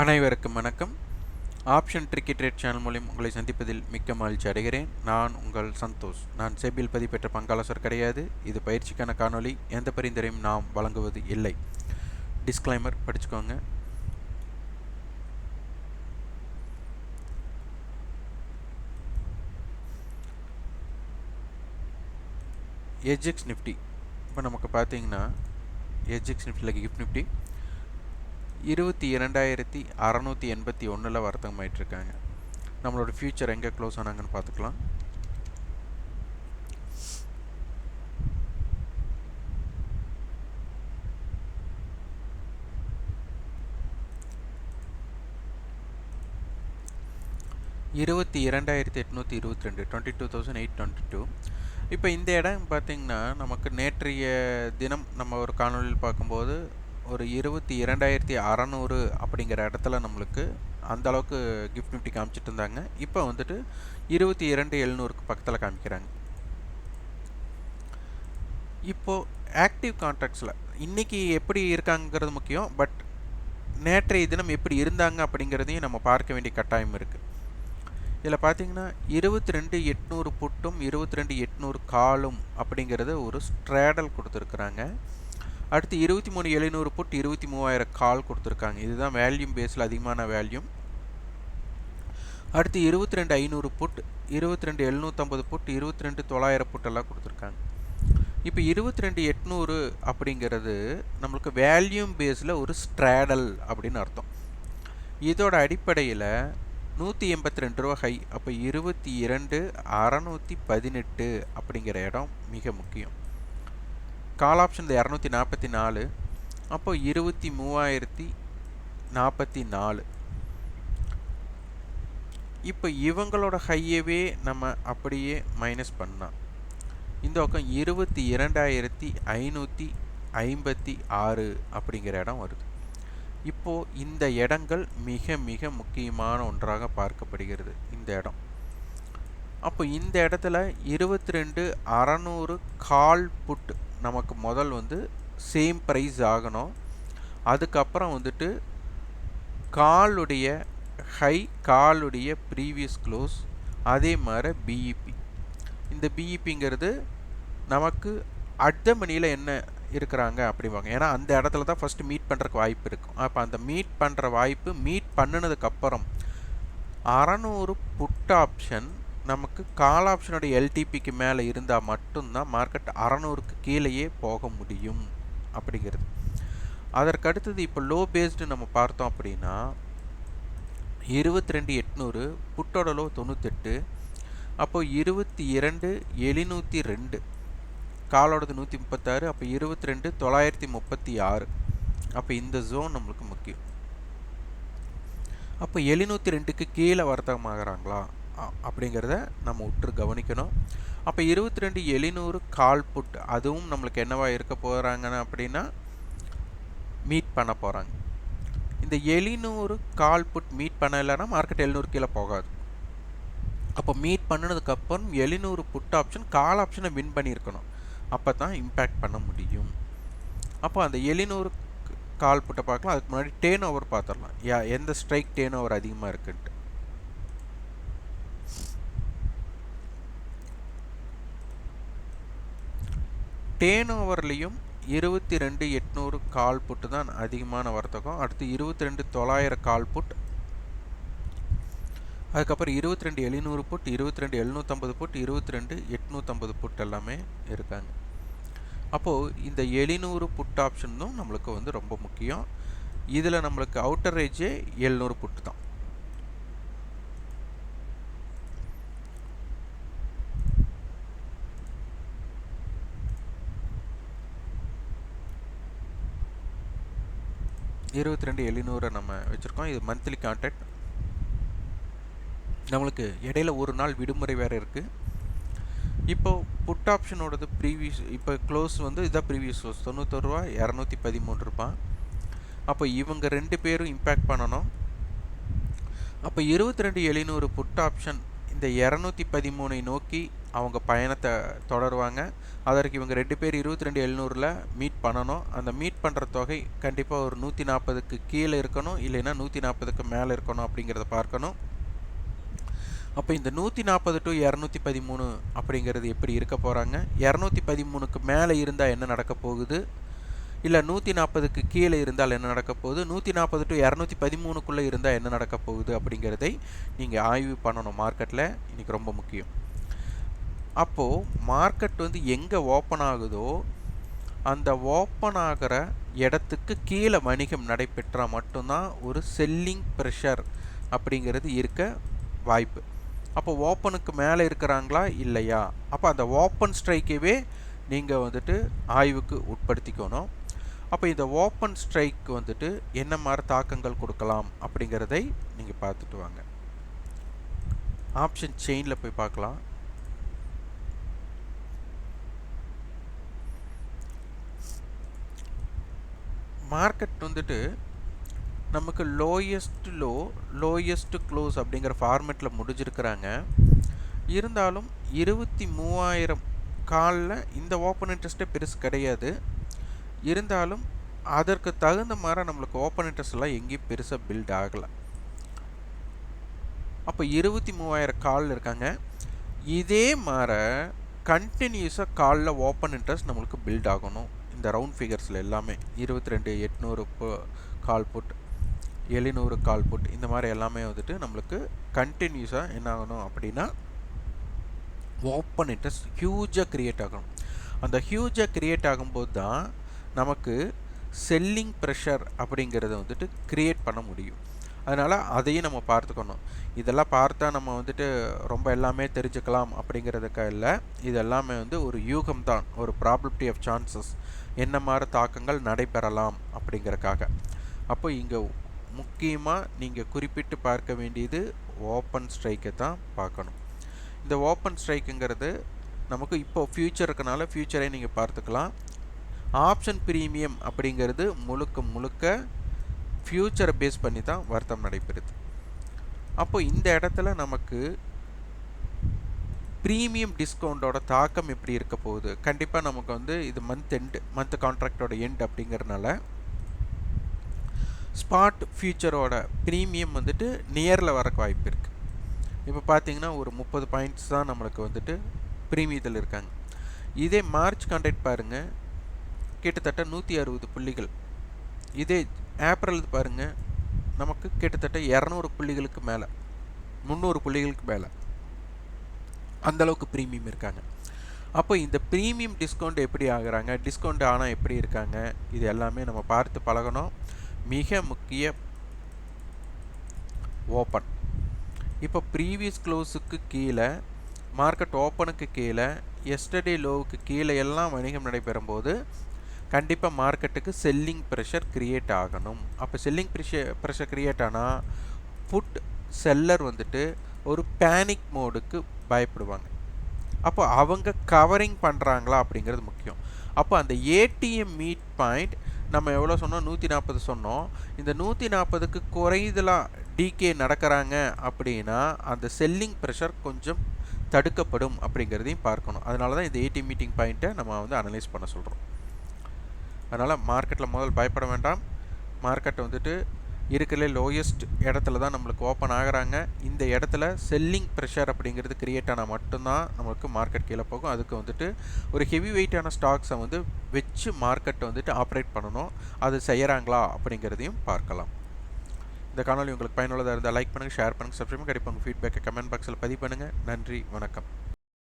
அனைவருக்கும் வணக்கம். Option ட்ரிக்கெட் rate channel மூலம் உங்களை சந்திப்பதில் மிக்க மகிழ்ச்சி அடைகிறேன். நான் உங்கள் சந்தோஷ். நான் செபில் பதிப்பெற்ற பங்காளசர் கிடையாது. இது பயிற்சிக்கான காணொளி. எந்த பரிந்துரையும் நாம் வழங்குவது இல்லை. டிஸ்க்ளைமர் படிச்சுக்கோங்க. எஜெக்ஸ் நிஃப்டி இப்போ நமக்கு பார்த்தீங்கன்னா எஜெக்ஸ் நிஃப்டியில் கிஃப்ட் நிஃப்டி இருபத்தி இரண்டாயிரத்தி அறநூற்றி எண்பத்தி ஒன்றில் வர்த்தகமாயிட்ருக்காங்க நம்மளோட ஃப்யூச்சர் எங்கே க்ளோஸ் ஆனாங்கன்னு பார்த்துக்கலாம். இருபத்தி இரண்டாயிரத்தி எட்நூற்றி இருபத்தி ரெண்டு twenty two thousand eight twenty two இப்போ இந்த இடம் பார்த்திங்கன்னா நமக்கு நேற்றைய தினம் நம்ம ஒரு காணொலியில் பார்க்கும்போது ஒரு இருபத்தி இரண்டாயிரத்தி அறநூறு அப்படிங்கிற இடத்துல நம்மளுக்கு அந்த அளவுக்கு கிஃப்ட் நிஃப்டி காமிச்சிட்டு இருந்தாங்க. இப்போ வந்துட்டு இருபத்தி இரண்டு எழுநூறுக்கு பக்கத்தில் காமிக்கிறாங்க. இப்போது ஆக்டிவ் கான்ட்ராக்ட்ஸில் இன்றைக்கி எப்படி இருக்காங்கிறது முக்கியம். பட் நேற்றைய தினம் எப்படி இருந்தாங்க அப்படிங்கிறதையும் நம்ம பார்க்க வேண்டிய கட்டாயம் இருக்குது இதில் பார்த்தீங்கன்னா இருபத்தி ரெண்டு எட்நூறு புட்டும் இருபத்தி ரெண்டு எட்நூறு காலும் அப்படிங்கிறத ஒரு ஸ்ட்ராடல் கொடுத்துருக்குறாங்க. அடுத்து இருபத்தி மூணு எழுநூறு புட் இருபத்தி மூவாயிரம் கால் கொடுத்துருக்காங்க. இதுதான் வேல்யூம் பேஸில் அதிகமான வேல்யூம் அடுத்து இருபத்தி ரெண்டு ஐநூறு புட் இருபத்தி ரெண்டு எழுநூற்றம்பது புட் இருபத்தி ரெண்டு தொள்ளாயிரம் புட்டெல்லாம் கொடுத்துருக்காங்க. இப்போ இருபத்தி ரெண்டு எட்நூறு அப்படிங்கிறது நம்மளுக்கு வேல்யூம் பேஸில் ஒரு ஸ்ட்ராடல் அப்படின்னு அர்த்தம். இதோட அடிப்படையில் நூற்றி எண்பத்தி ரெண்டு ரூபா ஹை அப்போ இருபத்தி இரண்டு அறநூற்றி பதினெட்டு அப்படிங்கிற இடம் மிக முக்கியம். கால் ஆப்ஷன் இந்த இரநூத்தி நாற்பத்தி நாலு அப்போது இருபத்தி மூவாயிரத்தி நாற்பத்தி நாலு. இப்போ இவங்களோட ஹையவே நம்ம அப்படியே மைனஸ் பண்ணலாம். இந்த பக்கம் இருபத்தி இரண்டாயிரத்தி ஐநூற்றி ஐம்பத்தி ஆறு அப்படிங்கிற இடம் வருது. இப்போது இந்த இடங்கள் மிக மிக முக்கியமான ஒன்றாக பார்க்கப்படுகிறது இந்த இடம். அப்போ இந்த இடத்துல இருபத்தி ரெண்டு அறநூறு கால் புட் நமக்கு முதல் வந்து சேம் ப்ரைஸ் ஆகணும். அதுக்கப்புறம் வந்துட்டு காலுடைய ஹை காலுடைய ப்ரீவியஸ் க்ளோஸ் அதே மாதிரி பிஇபி இந்த பிஇபிங்கிறது நமக்கு அடுத்த மணியில் என்ன இருக்கிறாங்க அப்படிவாங்க ஏன்னா அந்த இடத்துல தான் ஃபஸ்ட்டு மீட் பண்ணுறக்கு வாய்ப்பு இருக்கும். அப்போ அந்த மீட் பண்ணுற வாய்ப்பு மீட் பண்ணினதுக்கப்புறம் அறநூறு புட் ஆப்ஷன் நமக்கு கால் ஆப்ஷனோட எல்டிபிக்கு மேலே இருந்தால் மட்டும்தான் மார்க்கெட் அறநூறுக்கு கீழேயே போக முடியும் அப்படிங்கிறது. அதற்கடுத்தது இப்போ லோ பேஸ்டு நம்ம பார்த்தோம் அப்படின்னா இருபத்தி ரெண்டு எட்நூறு புட்டோட லோ தொண்ணூத்தெட்டு அப்போது இருபத்தி இரண்டு எழுநூற்றி ரெண்டு காலோடது நூற்றி முப்பத்தாறு அப்போ இருபத்தி ரெண்டு தொள்ளாயிரத்தி முப்பத்தி ஆறு. அப்போ இந்த ஜோன் நம்மளுக்கு முக்கியம். அப்போ எழுநூற்றி ரெண்டுக்கு கீழே வர்த்தகமாகறாங்களா? அப்படிங்கிறத நம்ம உற்று கவனிக்கணும். அப்போ இருபத்தி ரெண்டு எழுநூறு கால் புட் அதுவும் நம்மளுக்கு என்னவா இருக்க போகிறாங்கன்னு அப்படின்னா மீட் பண்ண போகிறாங்க இந்த எழுநூறு கால் புட் மீட் பண்ணலைன்னா மார்க்கெட் எழுநூறு கீழே போகாது. அப்போ மீட் பண்ணினதுக்கப்புறம் எழுநூறு புட் ஆப்ஷன் கால் ஆப்ஷனை வின் பண்ணியிருக்கணும். அப்போ தான் இம்பேக்ட் பண்ண முடியும். அப்போ அந்த எழுநூறு கால் புட்டை பார்க்கலாம். அதுக்கு முன்னாடி டேன் ஓவர் பார்த்துடலாம். யா எந்த ஸ்ட்ரைக் டேன் ஓவர் அதிகமாக இருக்குன்ட்டு. டேன் ஓவர்லேயும் இருபத்தி ரெண்டு எட்நூறு கால் புட்டு தான் அதிகமான வர்த்தகம். அடுத்து இருபத்தி ரெண்டு தொள்ளாயிரம் கால் புட். அதுக்கப்புறம் இருபத்தி ரெண்டு எழுநூறு புட் இருபத்தி ரெண்டு எழுநூற்றம்பது புட் இருபத்தி ரெண்டு எட்நூற்றம்பது புட் எல்லாமே இருக்காங்க. அப்போது இந்த எழுநூறு புட் ஆப்ஷனும் நம்மளுக்கு வந்து ரொம்ப முக்கியம். இதில் நம்மளுக்கு அவுட்டர் ரேஜே எழுநூறு புட்டு தான். இருபத்தி ரெண்டு எழுநூறை நம்ம வச்சுருக்கோம். இது மந்த்லி கான்ட்ராக்ட் நம்மளுக்கு இடையில ஒரு நாள் விடுமுறை வேறு இருக்குது இப்போ புட் ஆப்ஷனோடது ப்ரீவியஸ் இப்போ க்ளோஸ் வந்து இதான் ப்ரீவியஸ் க்ளோஸ் தொண்ணூத்தொரு ரூபா இரநூத்தி பதிமூணு ரூபா அப்போ இவங்க ரெண்டு பேரும் இம்பேக்ட் பண்ணணும். அப்போ இருபத்தி ரெண்டு எழுநூறு புட் ஆப்ஷன் இந்த இரநூத்தி பதிமூணை நோக்கி அவங்க பயணத்தை தொடருவாங்க. அதற்கு இவங்க ரெண்டு பேர் இருபத்தி ரெண்டு எழுநூறில் மீட் பண்ணணும். அந்த மீட் பண்ணுற தொகை கண்டிப்பாக ஒரு நூற்றி நாற்பதுக்கு கீழே இருக்கணும். இல்லைன்னா நூற்றி நாற்பதுக்கு மேலே இருக்கணும் அப்படிங்கிறத பார்க்கணும். அப்போ இந்த நூற்றி நாற்பது டு இரநூத்தி பதிமூணு அப்படிங்கிறது எப்படி இருக்க போகிறாங்க இரநூத்தி பதிமூணுக்கு மேலே இருந்தால் என்ன நடக்க போகுது? இல்லை நூற்றி நாற்பதுக்கு கீழே இருந்தால் என்ன நடக்க போகுது? நூற்றி நாற்பது டு இரநூத்தி பதிமூணுக்குள்ளே இருந்தால் என்ன நடக்க போகுது அப்படிங்கிறதை நீங்கள் ஆய்வு பண்ணணும் மார்க்கெட்டில் இன்றைக்கி ரொம்ப முக்கியம். அப்போது மார்க்கெட் வந்து எங்கே ஓப்பன் ஆகுதோ அந்த ஓப்பன் ஆகிற இடத்துக்கு கீழே வணிகம் நடைபெற்றால் மட்டும்தான் ஒரு செல்லிங் ப்ரெஷர் அப்படிங்கிறது இருக்க வாய்ப்பு. அப்போ ஓப்பனுக்கு மேலே இருக்கிறாங்களா? இல்லையா? அப்போ அந்த ஓப்பன் ஸ்ட்ரைக்கவே நீங்கள் வந்துட்டு ஆய்வுக்கு உட்படுத்திக்கணும். அப்போ இந்த ஓப்பன் ஸ்ட்ரைக் வந்துட்டு என்ன மாதிரி தாக்கங்கள் கொடுக்கலாம் அப்படிங்கிறதை நீங்கள் பார்த்துட்டு வாங்க. ஆப்ஷன் செயினில் போய் பார்க்கலாம். மார்க்கெட் வந்துட்டு நமக்கு லோயஸ்ட் லோ லோயஸ்ட் க்ளோஸ் அப்படிங்கிற ஃபார்மேட்டில் முடிஞ்சிருக்கிறாங்க. இருந்தாலும் இருபத்தி மூவாயிரம் காலில் இந்த ஓப்பன் இன்ட்ரெஸ்ட்டே பெருசு கிடையாது. இருந்தாலும் அதற்கு தகுந்த மாதிரி நம்மளுக்கு ஓப்பன் இன்ட்ரெஸ்ட்லாம் எங்கேயும் பெருசாக பில்ட் ஆகலை. அப்போ இருபத்தி மூவாயிரம் காலில் இருக்காங்க. இதே மாதிரி கண்டினியூஸாக காலில் ஓப்பன் இன்ட்ரெஸ்ட் நம்மளுக்கு பில்ட் ஆகணும். இந்த ரவுண்ட் ஃபிகர்ஸில் எல்லாமே இருபத்தி ரெண்டு எட்நூறு கால் புட் எழுநூறு கால் புட் இந்த மாதிரி எல்லாமே வந்துட்டு நம்மளுக்கு கண்டினியூஸாக என்ன ஆகணும் அப்படின்னா ஓப்பன் இன்ட்ரெஸ்ட் ஹியூஜாக க்ரியேட் ஆகணும். அந்த ஹியூஜாக க்ரியேட் ஆகும்போது தான் நமக்கு செல்லிங் ப்ரெஷர் அப்படிங்கிறத வந்துட்டு க்ரியேட் பண்ண முடியும். அதனால் அதையும் நம்ம பார்த்துக்கணும். இதெல்லாம் பார்த்தா நம்ம வந்துட்டு ரொம்ப எல்லாமே தெரிஞ்சுக்கலாம் அப்படிங்கிறதுக்காக இல்லை. இது எல்லாமே வந்து ஒரு யூகம் தான். ஒரு ப்ராபிலிட்டி ஆஃப் சான்சஸ் என்ன மாதிரி தாக்கங்கள் நடைபெறலாம் அப்படிங்கிறக்காக. அப்போ இங்கே முக்கியமாக நீங்கள் குறிப்பிட்டு பார்க்க வேண்டியது ஓப்பன் ஸ்ட்ரைக்கை தான் பார்க்கணும். இந்த ஓப்பன் ஸ்ட்ரைக்குங்கிறது நமக்கு இப்போ ஃப்யூச்சர் இருக்கனால ஃப்யூச்சரை நீங்கள் பார்த்துக்கலாம். ஆப்ஷன் ப்ரீமியம் அப்படிங்கிறது முழுக்க முழுக்க ஃப்யூச்சரை பேஸ் பண்ணி தான் வருத்தம் நடைபெறுது. அப்போ இந்த இடத்துல நமக்கு ப்ரீமியம் டிஸ்கவுண்ட்டோட தாக்கம் எப்படி இருக்க போகுது? கண்டிப்பாக நமக்கு வந்து இது மந்த் எண்டு மந்த் கான்ட்ராக்டோட எண்ட் அப்படிங்கிறதுனால ஸ்பாட் ஃபியூச்சரோட ப்ரீமியம் வந்துட்டு நியரில் வரக்கு வாய்ப்பு இருக்குது இப்போ பார்த்தீங்கன்னா ஒரு முப்பது பாயிண்ட்ஸ் தான் நம்மளுக்கு வந்துட்டு ப்ரீமியத்தில் இருக்காங்க. இதே மார்ச் கான்ட்ராக்ட் பாருங்கள் கிட்டத்தட்ட நூற்றி அறுபது புள்ளிகள். இதே ஏப்ரல் பாருங்கள் நமக்கு கிட்டத்தட்ட இரநூறு புள்ளிகளுக்கு மேலே முந்நூறு புள்ளிகளுக்கு மேலே அந்தளவுக்கு ப்ரீமியம் இருக்காங்க. அப்போ இந்த ப்ரீமியம் டிஸ்கவுண்ட் எப்படி ஆகுறாங்க டிஸ்கவுண்ட் ஆனால் எப்படி இருக்காங்க இது எல்லாமே நம்ம பார்த்து பழகணும். மிக முக்கிய ஓப்பன் இப்போ ப்ரீவியஸ் க்ளோஸுக்கு கீழே மார்க்கெட் ஓப்பனுக்கு கீழே எஸ்டர்டே லோவுக்கு கீழே எல்லாம் வணிகம் நடைபெறும் போது கண்டிப்பாக மார்க்கெட்டுக்கு செல்லிங் ப்ரெஷர் க்ரியேட் ஆகணும். அப்போ செல்லிங் ப்ரெஷர் ப்ரெஷர் க்ரியேட் ஆனால் புட் செல்லர் வந்துட்டு ஒரு பேனிக் மோடுக்கு பயப்படுவாங்க. அப்போ அவங்க கவரிங் பண்ணுறாங்களா அப்படிங்கிறது முக்கியம். அப்போ அந்த ஏடிஎம் மீட் பாயிண்ட் நம்ம எவ்வளோ சொன்னோம்? நூற்றி நாற்பது சொன்னோம். இந்த நூற்றி நாற்பதுக்கு குறைதலாக டிகே நடக்கிறாங்க அப்படின்னா அந்த செல்லிங் ப்ரெஷர் கொஞ்சம் தடுக்கப்படும் அப்படிங்கிறதையும் பார்க்கணும். அதனால தான் இந்த ஏடிஎம் மீட்டிங் பாயிண்ட்டை நம்ம வந்து அனலைஸ் பண்ண சொல்கிறோம் அதனால் மார்க்கெட்டில் முதல் பயப்பட வேண்டாம். மார்க்கெட் வந்துட்டு இருக்கிற லோயஸ்ட் இடத்துல தான் நம்மளுக்கு ஓப்பன் ஆகிறாங்க. இந்த இடத்துல செல்லிங் ப்ரெஷர் அப்படிங்கிறது கிரியேட் ஆனால் மட்டும்தான் நம்மளுக்கு மார்க்கெட் கீழே போகும். அதுக்கு வந்துட்டு ஒரு ஹெவி வெயிட்டான ஸ்டாக்ஸை வந்து வச்சு மார்க்கெட்டை வந்துட்டு ஆப்ரேட் பண்ணணும். அது செய்கிறாங்களா அப்படிங்கிறதையும் பார்க்கலாம். இந்த காணொலி உங்களுக்கு பயனுள்ளதாக இருந்தால் லைக் பண்ணுங்கள் ஷேர் பண்ணுங்கள் சப்ஸ்கிரைப் கண்டிப்பாக உங்கள் ஃபீட்பேக்கை கமெண்ட் பாக்ஸில் பதிவு பண்ணுங்கள் நன்றி வணக்கம்.